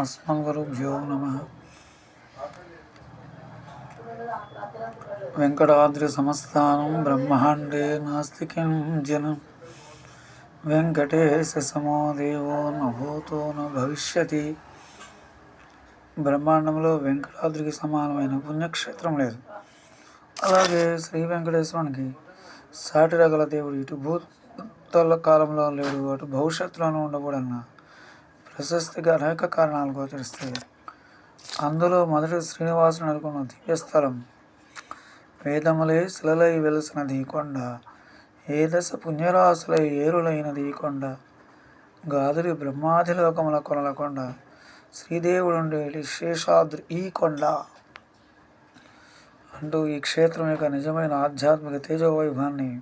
అస్మద్గురుభ్యో నమ వెంకటాద్రి సంస్థానం బ్రహ్మాండే నాస్తికం జనం వెంకటేశ సమో దేవో నభూతో భవిష్యతి బ్రహ్మాండంలో వెంకటాద్రికి సమానమైన పుణ్యక్షేత్రం లేదు। అలాగే శ్రీ వెంకటేశ్వరునికి సాటిరగల దేవుడు ఇటు భూతల కాలంలో లేడు అటు భవిష్యత్తులోనూ ఉండబోడన్నా ప్రశస్తిగా అనేక కారణాలు గోచరిస్తాయి. అందులో మొదటి శ్రీనివాసుడు నెలకొన్న దివ్యస్థలం వేదములే శిలలై వెలసినది ఈ కొండ ఏ దశ పుణ్యరాశులై ఏరులైనది ఈ కొండ గాదురి బ్రహ్మాది లోకముల కొనలకొండ శ్రీదేవుడుండేటి శేషాద్రి ఈ కొండ అంటూ ఈ క్షేత్రం యొక్క నిజమైన ఆధ్యాత్మిక తేజోవైభాన్ని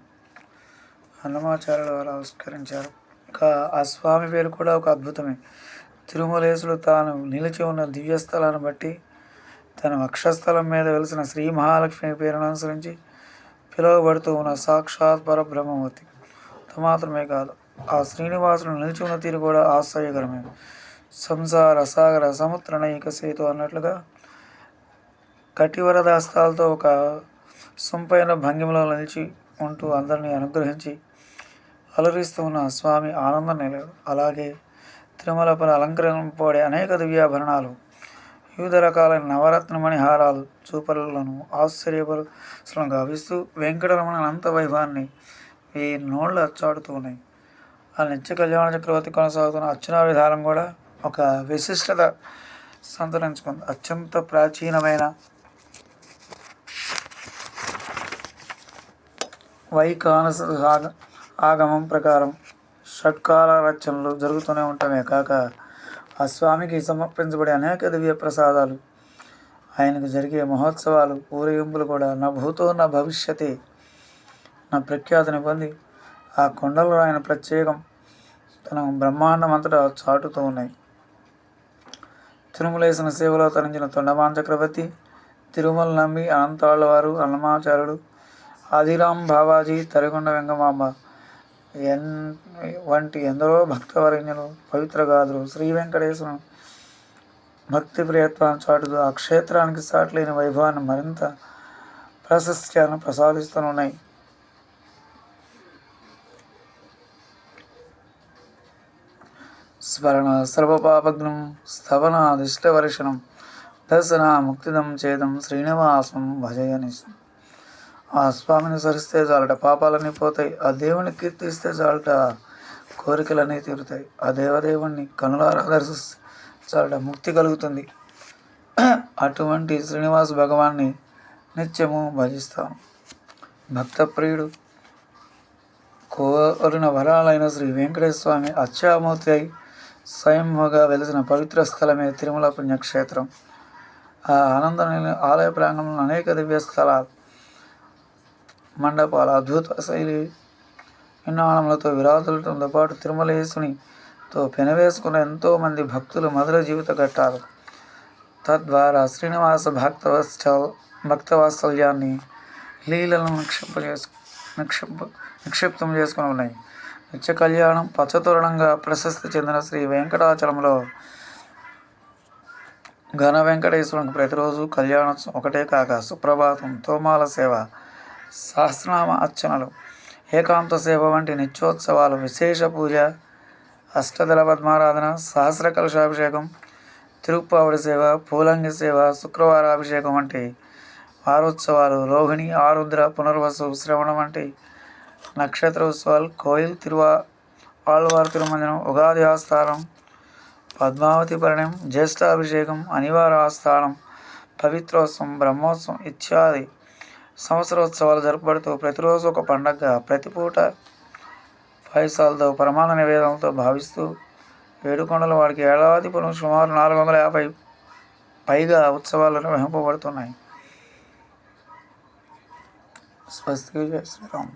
అన్నమాచార్యుల వారు ఆవిష్కరించారు. ఇక ఆ స్వామి పేరు కూడా ఒక అద్భుతమే. తిరుమలేశుడు తాను నిలిచి ఉన్న దివ్యస్థలాన్ని బట్టి తన వక్షస్థలం మీద వెలిసిన శ్రీ మహాలక్ష్మి పేరును అనుసరించి పిలువబడుతూ ఉన్న సాక్షాత్ పరబ్రహ్మవతి అంత మాత్రమే కాదు ఆ శ్రీనివాసుడు నిలిచి ఉన్న తీరు కూడా ఆశ్చర్యకరమే. సంసార సాగర సముద్ర నైక సేతు అన్నట్లుగా కటివరదాస్తాలతో ఒక సొంపైన భంగిమలో నిలిచి ఉంటూ అందరినీ అనుగ్రహించి అలరిస్తూ ఉన్న స్వామి ఆనందం నిలడు అలాగే తిరుమలపై అలంకరింపబడే అనేక దివ్యాభరణాలు వివిధ రకాలైన నవరత్నమణి హారాలు చూపరులను ఆశ్చర్యపరులను గావిస్తూ వెంకటరమణ అనంత వైభవాన్ని ఈ నోళ్ళు అచ్చాడుతూ ఉన్నాయి. ఆ నిత్య కళ్యాణ చక్రవర్తి కొనసాగుతున్న అర్చనా విధానం కూడా ఒక విశిష్టత సంతరించుకుంది. అత్యంత ప్రాచీనమైన వైకానస ఆగ- ఆగమం ప్రకారం షట్కాల రచనలు జరుగుతూనే ఉండటమే కాక ఆ స్వామికి సమర్పించబడే అనేక దివ్య ప్రసాదాలు ఆయనకు జరిగే మహోత్సవాలు ఊరేగింపులు కూడా నా భూతో నా భవిష్యతే నా ప్రఖ్యాతిని పొంది ఆ కొండలో ఆయన ప్రత్యేకం తన బ్రహ్మాండం అంతటా చాటుతూ ఉన్నాయి. తిరుమలేసిన సేవలో తరించిన తొండమాన్ చక్రవర్తి తిరుమల నమ్మి అనంతాళ్ళవారు అన్నమాచారుడు అన్నమాచార్యుడు ఆదిరాం బాబాజీ తరిగొండ వెంగమాంబ ఎన్ వంటి ఎందరో భక్తవరణ్యులు పవిత్ర గాథలు శ్రీ వెంకటేశ్వరం భక్తి ప్రియత్వాన్ని చాటుతూ ఆ క్షేత్రానికి సాట్లేని వైభవాన్ని మరింత ప్రాశస్త్యాన్ని ప్రసాదిస్తున్నాయి స్మరణ సర్వపాపగ్నం స్థవనాదిష్టవర్షణం దర్శన ముక్తిదం చేదం శ్రీనివాసం భజయని ఆ స్వామిని సరిస్తే చాలట పాపాలన్నీ పోతాయి ఆ దేవుని కీర్తిస్తే చాలట కోరికలన్నీ తీరుతాయి. ఆ దేవదేవుణ్ణి కనులారా దర్శిస్తే చాలట ముక్తి కలుగుతుంది. అటువంటి శ్రీనివాస భగవాన్ని నిత్యము భజిస్తాను భక్త ప్రియుడు కోరిన వరాలైన శ్రీ వెంకటేశ్వర స్వామి అత్యామూర్తి అయి స్వయంగా వెలిసిన పవిత్ర స్థలమే తిరుమల పుణ్యక్షేత్రం ఆ ఆనంద ఆలయ ప్రాంగణంలో అనేక దివ్య స్థలాలు మండపాల అద్భుత శైలి. విన్నాళములతో విరాజులతో పాటు తిరుమలేశునితో పెనవేసుకున్న ఎంతోమంది భక్తులు మధుర జీవిత ఘట్టాలు. తద్వారా శ్రీనివాస భక్తవత్స భక్తవాత్సల్యాన్ని లీలను నిక్షింపజేసు నిక్షింప నిక్షిప్తం చేసుకుని ఉన్నాయి. నిత్య కళ్యాణం పచ్చతోరణంగా ప్రశస్తి చెందిన శ్రీ వెంకటాచలంలో ఘన వెంకటేశ్వరునికి ప్రతిరోజు కళ్యాణోత్సవం ఒకటే కాక సుప్రభాతం తోమాల సేవ సహస్రనామ అర్చనలు ఏకాంత సేవ వంటి నిత్యోత్సవాలు విశేష పూజ అష్టదళ పద్మారాధన సహస్ర కలశాభిషేకం తిరుప్పావుడి సేవ పూలంగి సేవ శుక్రవారాభిషేకం వంటి వారోత్సవాలు రోహిణి ఆరుద్ర పునర్వసు శ్రవణం వంటి నక్షత్ర ఉత్సవాలు కోయిల్ తిరువా ఆళ్వారు తిరుమంజనం ఉగాది ఆస్థానం పద్మావతి పరిణయం జ్యేష్ఠాభిషేకం అనివార ఆస్థానం పవిత్రోత్సవం బ్రహ్మోత్సవం ఇత్యాది సంవత్సరోత్సవాలు జరుపబడుతూ ప్రతిరోజు ఒక పండగ ప్రతి పూట పాయసాలతో ప్రమాణ నివేదనలతో భావిస్తూ ఏడుకొండల వాడికి ఏడాది పొలం సుమారు నాలుగు వందల యాభై పైగా ఉత్సవాలు నిర్వహింపబడుతున్నాయి స్వస్తి శ్రీరామ్.